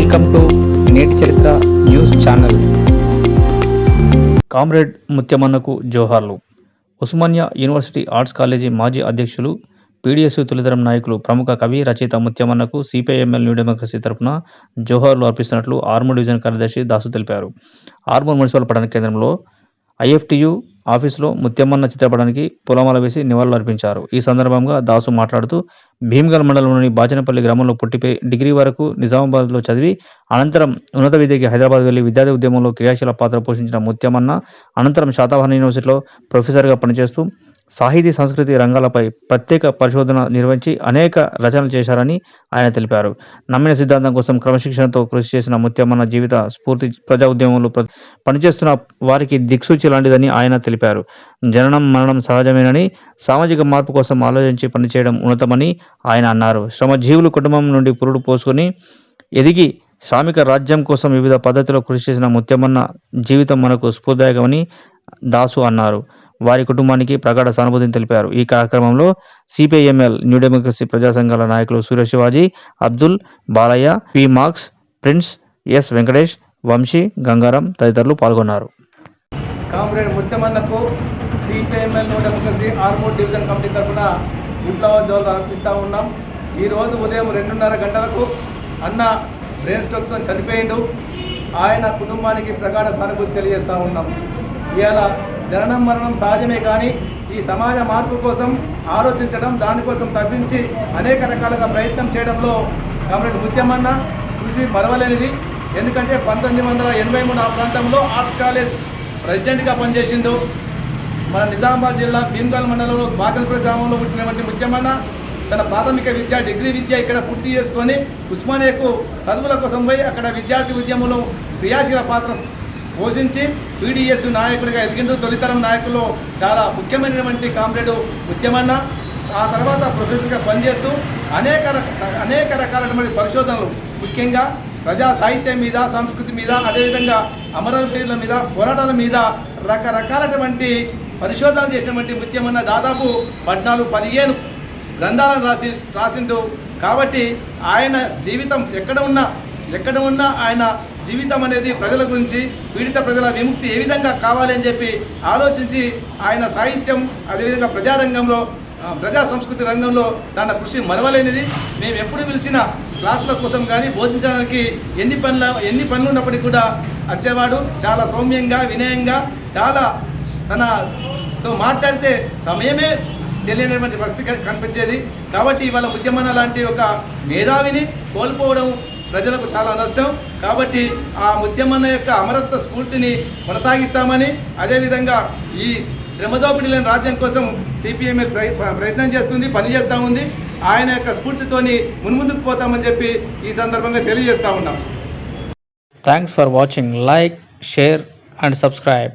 Welcome to నేటి చరిత్ర news channel comrade ముత్యమన్నకు జోహార్లు. Osmania university arts college మాజీ అధ్యక్షులు పీడిఎస్ తొలిదరం నాయకులు ప్రముఖ కవి రచయిత ముత్యమన్నకు సిపిఐఎంఎల్ న్యూ డెమోక్రసీ తరఫున జోహార్లు అర్పిస్తున్నట్లు ఆర్మూర్ డివిజన్ కార్యదర్శి దాసు తెలిపారు. ఆర్మూర్ మున్సిపల్ పట్టణ కేంద్రంలో ఐఎఫ్టియు ఆఫీసులో ముత్యమన్న చిత్రపటానికి పొలమాల వేసి నివాళులు అర్పించారు. ఈ సందర్భంగా దాసు మాట్లాడుతూ భీమ్గల్ మండలంలోని బాచనపల్లి గ్రామంలో పుట్టిపై డిగ్రీ వరకు నిజామాబాద్లో చదివి అనంతరం ఉన్నత విద్యకి హైదరాబాద్ వెళ్ళి విద్యార్థి ఉద్యమంలో క్రియాశీల పాత్ర పోషించిన ముత్యమన్న అనంతరం శాతవాహన యూనివర్సిటీలో ప్రొఫెసర్గా పనిచేస్తూ సాహితీ సంస్కృతి రంగాలపై ప్రత్యేక పరిశోధన నిర్వహించి అనేక రచనలు చేశారని ఆయన తెలిపారు. నమ్మిన సిద్ధాంతం కోసం క్రమశిక్షణతో కృషి చేసిన ముత్యమన్న జీవిత స్ఫూర్తి ప్రజా ఉద్యమంలో పనిచేస్తున్న వారికి దిక్సూచి లాంటిదని ఆయన తెలిపారు. జననం మరణం సహజమేనని సామాజిక మార్పు కోసం ఆలోచించి పనిచేయడం ఉన్నతమని ఆయన అన్నారు. శ్రమజీవులు కుటుంబం నుండి పురుడు పోసుకొని ఎదిగి శ్రామిక రాజ్యం కోసం వివిధ పద్ధతిలో కృషి చేసిన ముత్యమన్న జీవితం మనకు స్ఫూర్తిదాయకమని దాసు అన్నారు. వారి కుటుంబానికి ప్రగాఢ సానుభూతిని తెలిపారు. ఈ కార్యక్రమంలో సిపిఐఎంఎల్ న్యూ డెమోక్రసీ ప్రజా సంఘాల నాయకులు Surya Shivaji Abdul Balayya P Marx Prince S Venkatesh Vamshi Gangaram తదితరులు పాల్గొన్నారు. Comrade ముత్యమన్నకు CPIML new democracy Armoor division committee తరఫున విప్లవ జోలు అర్పిస్తూ ఉన్నాం. ఈరోజు ఉదయం రెండున్నర గంటలకు అన్న బ్రెయిన్ స్ట్రోక్తో చనిపోయిండు. ఆయన కుటుంబానికి ప్రగాఢ సానుభూతి తెలియజేస్తూ ఉన్నాం. ఇవాళ జననం మరణం సహజమే కానీ ఈ సమాజ మార్పు కోసం ఆలోచించడం దానికోసం తప్పించి అనేక రకాలుగా ప్రయత్నం చేయడంలో కామ్రేడ్ ముత్యమన్న కృషి మరవలేనిది. ఎందుకంటే పంతొమ్మిది వందల ఎనభై మూడు ఆ ప్రాంతంలో ఆర్ట్స్ కాలేజ్ ప్రెసిడెంట్గా పనిచేసిండు. మన నిజామాబాద్ జిల్లా భీమ్గల్ మండలంలో బాచనపుర గ్రామంలో పుట్టినటువంటి ముత్యమన్న తన ప్రాథమిక విద్య డిగ్రీ విద్య ఇక్కడ పూర్తి చేసుకొని ఉస్మానియాకు చదువుల కోసం పోయి అక్కడ విద్యార్థి ఉద్యమంలో క్రియాశీల పాత్ర పోషించి పీడిఎస్ నాయకుడిగా ఎదిగిండు తొలితరం నాయకుల్లో చాలా ముఖ్యమైనటువంటి కామ్రేడు ముత్యమన్న. ఆ తర్వాత ప్రొఫెసర్గా పనిచేస్తూ అనేక రక- అనేక రకాలైనటువంటి పరిశోధనలు ముఖ్యంగా ప్రజా సాహిత్యం మీద సంస్కృతి మీద అదేవిధంగా అమరవీరుల మీద పోరాటాల మీద రకరకాలటువంటి పరిశోధనలు చేసినటువంటి ముఖ్యమన్న దాదాపు పద్నాలుగు పదిహేను గ్రంథాలను రాసి రాసిండు. కాబట్టి ఆయన జీవితం ఎక్కడ ఉన్నా ఎక్కడ ఉన్నా ఆయన జీవితం అనేది ప్రజల గురించి పీడిత ప్రజల విముక్తి ఏ విధంగా కావాలి అని చెప్పి ఆలోచించి ఆయన సాహిత్యం అదేవిధంగా ప్రజారంగంలో ప్రజా సంస్కృతి రంగంలో తన కృషి మరవలేనిది. మేము ఎప్పుడు పిలిచిన క్లాసుల కోసం కానీ బోధించడానికి ఎన్ని పనుల ఎన్ని పనులు ఉన్నప్పటికీ కూడా వచ్చేవాడు. చాలా సౌమ్యంగా వినయంగా చాలా తనతో మాట్లాడితే సమయమే తెలియనటువంటి పరిస్థితి కనిపించేది. కాబట్టి ఇవాళ ఉద్యమన లాంటి ఒక మేధావిని కోల్పోవడం ప్రజలకు చాలా నష్టం. కాబట్టి ఆ ముత్యమన్న యొక్క అమరత్వ స్ఫూర్తిని కొనసాగిస్తామని అదేవిధంగా ఈ శ్రమదోపిడి లేని రాజ్యం కోసం సిపిఎంఏ ప్రయత్నం చేస్తుంది పనిచేస్తూ ఉంది. ఆయన యొక్క స్ఫూర్తితోని మున్ముందుకు పోతామని చెప్పి ఈ సందర్భంగా తెలియజేస్తూ ఉన్నాం. Thanks for watching like share and subscribe